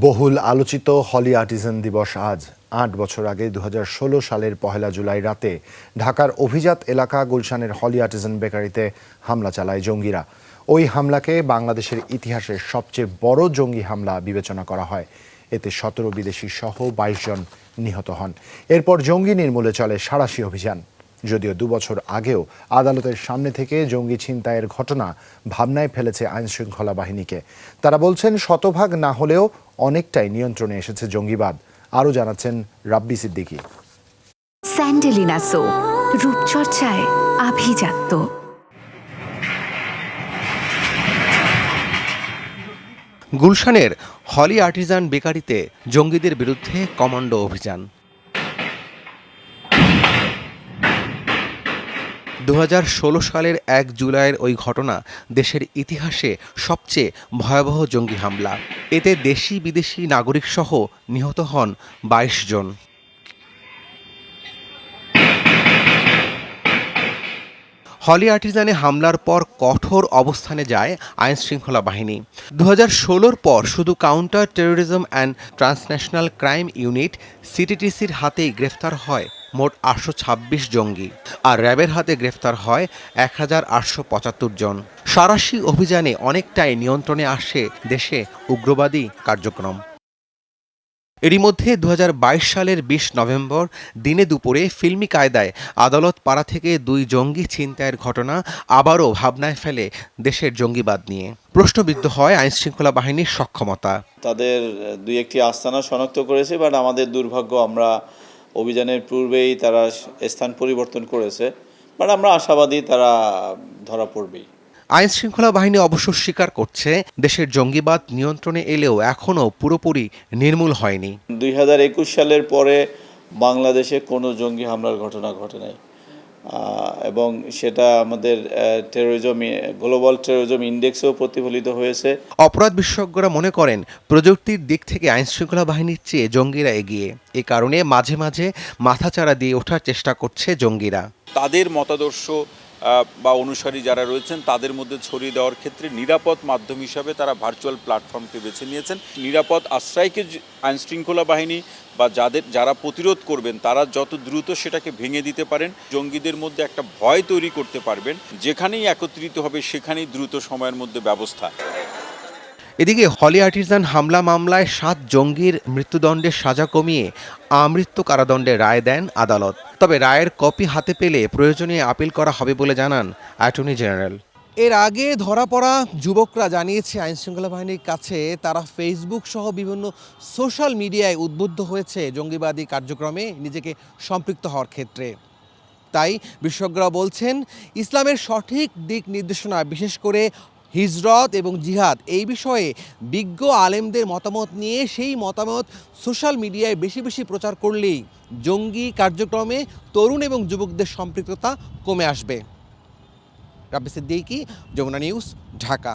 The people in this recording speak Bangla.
বহুল আলোচিত হলি আর্টিজান দিবস আজ, আট বছর আগে দু হাজার ষোলো সালের পহেলা জুলাই রাতে ঢাকার অভিজাত এলাকা গুলশানের হলি আর্টিজান বেকারিতে হামলা চালায় জঙ্গিরা। ওই হামলাকে বাংলাদেশের ইতিহাসের সবচেয়ে বড় জঙ্গি হামলা বিবেচনা করা হয়। এতে সতেরো বিদেশি সহ বাইশ জন নিহত হন। এরপর জঙ্গি নির্মূলে চলে সাঁড়াশি অভিযান। যদিও দুবছর আগেও আদালতের সামনে থেকে জঙ্গি ছিনতাইয়ের ঘটনা ভাবনায় ফেলেছে আইনশৃঙ্খলা বাহিনীকে। তারা বলছেন শতভাগ না হলেও অনেকটাই নিয়ন্ত্রণে এসেছে জঙ্গিবাদ। আরও জানাচ্ছেন রাব্বি সিদ্দিকী। স্যান্ডেলিনা সো রূপচর্চায় আভিজাত্য। গুলশানের হলি আর্টিজান বেকারিতে জঙ্গিদের বিরুদ্ধে কমান্ডো অভিযান। দু হাজার ষোলো সালের এক জুলাইয়ের ওই ঘটনা দেশের ইতিহাসে সবচেয়ে ভয়াবহ জঙ্গি হামলা। এতে দেশি বিদেশি নাগরিকসহ নিহত হন বাইশ জন। হলি আর্টিজানে হামলার পর কঠোর অবস্থানে যায় আইন শৃঙ্খলা বাহিনী। দু হাজার পর শুধু counter terrorism and transnational crime unit, সিটিটিসির হাতেই গ্রেফতার হয় মোট আটশো ছাব্বিশ জঙ্গি, আর র্যাবের হাতে গ্রেফতার হয় এক হাজার আটশো পঁচাত্তর জন। সারাশি অভিযানে অনেকটাই নিয়ন্ত্রণে আসে দেশে উগ্রবাদী কার্যক্রম। এরই মধ্যে দু হাজার বাইশ সালের বিশ নভেম্বর দিনে দুপুরে ফিল্মি কায়দায় আদালত পাড়া থেকে দুই জঙ্গি ছিনতাইয়ের ঘটনা আবারও ভাবনায় ফেলে দেশের জঙ্গিবাদ নিয়ে। প্রশ্নবিদ্ধ হয় আইনশৃঙ্খলা বাহিনীর সক্ষমতা। তাদের দুই একটি আস্তানা শনাক্ত করেছে, বাট আমাদের দুর্ভাগ্য আমরা অভিযানের পূর্বেই তারা স্থান পরিবর্তন করেছে বাট আমরা আশাবাদী তারা ধরা পড়বেই। আইন শৃঙ্খলা বাহিনী অবশ্য স্বীকার করছে দেশের জঙ্গিবাদ নিয়ন্ত্রণে এলেও এখনও পুরোপুরি নির্মূল হয়নি। দুই হাজার একুশ সালের পরে বাংলাদেশে কোনো জঙ্গি হামলার ঘটনা ঘটে নাই। এবং সেটা আমাদের টেরোরিজম গ্লোবাল টেরোরিজম ইন্ডেক্সেও প্রতিফলিত হয়েছে। অপরাধ বিশেষজ্ঞরা মনে করেন প্রযুক্তির দিক থেকে আইনশৃঙ্খলা বাহিনীর চেয়ে জঙ্গিরা এগিয়ে। এ কারণে মাঝে মাঝে মাথাচাড়া দিয়ে ওঠার চেষ্টা করছে জঙ্গিরা। তাদের মতাদর্শ বা অনুসারী যারা রয়েছেন, তাদের মধ্যে ছড়িয়ে দেওয়ার ক্ষেত্রে নিরাপদ মাধ্যম হিসাবে তারা ভার্চুয়াল প্ল্যাটফর্মকে বেছে নিয়েছেন। নিরাপদ আশ্রয়কে আইনশৃঙ্খলা বাহিনী বা যাদের, যারা প্রতিরোধ করবেন, তারা যত দ্রুত সেটাকে ভেঙে দিতে পারেন, জঙ্গিদের মধ্যে একটা ভয় তৈরি করতে পারবেন, যেখানেই একত্রিত হবে সেখানেই দ্রুত সময়ের মধ্যে ব্যবস্থা। এদিকে হলি আর্টিজান হামলা মামলায় সাত জঙ্গির মৃত্যুদণ্ডের সাজা কমিয়ে আমৃত্যু কারাদণ্ডের রায় দেন আদালত। তবে রায়ের কপি হাতে পেলে প্রয়োজনীয় আপিল করা হবে বলে জানান অ্যাটর্নি জেনারেল। এর আগে ধরা পড়া যুবকরা জানিয়েছে, আইনশৃঙ্খলা বাহিনীর কাছে তারা ফেসবুক সহ বিভিন্ন সোশ্যাল মিডিয়ায় উদ্বুদ্ধ হয়েছে জঙ্গিবাদী কার্যক্রমে নিজেকে সম্পৃক্ত হওয়ার ক্ষেত্রে। তাই বিশেষজ্ঞরা বলছেন, ইসলামের সঠিক দিক নির্দেশনা বিশেষ করে হিজরত এবং জিহাদ এই বিষয়ে বিজ্ঞ আলেমদের মতামত নিয়ে সেই মতামত সোশ্যাল মিডিয়ায় বেশি বেশি প্রচার করলেই জঙ্গি কার্যক্রমে তরুণ এবং যুবকদের সম্পৃক্ততা কমে আসবে। রাব্বি সিদ্দিকি, যমুনা নিউজ, ঢাকা।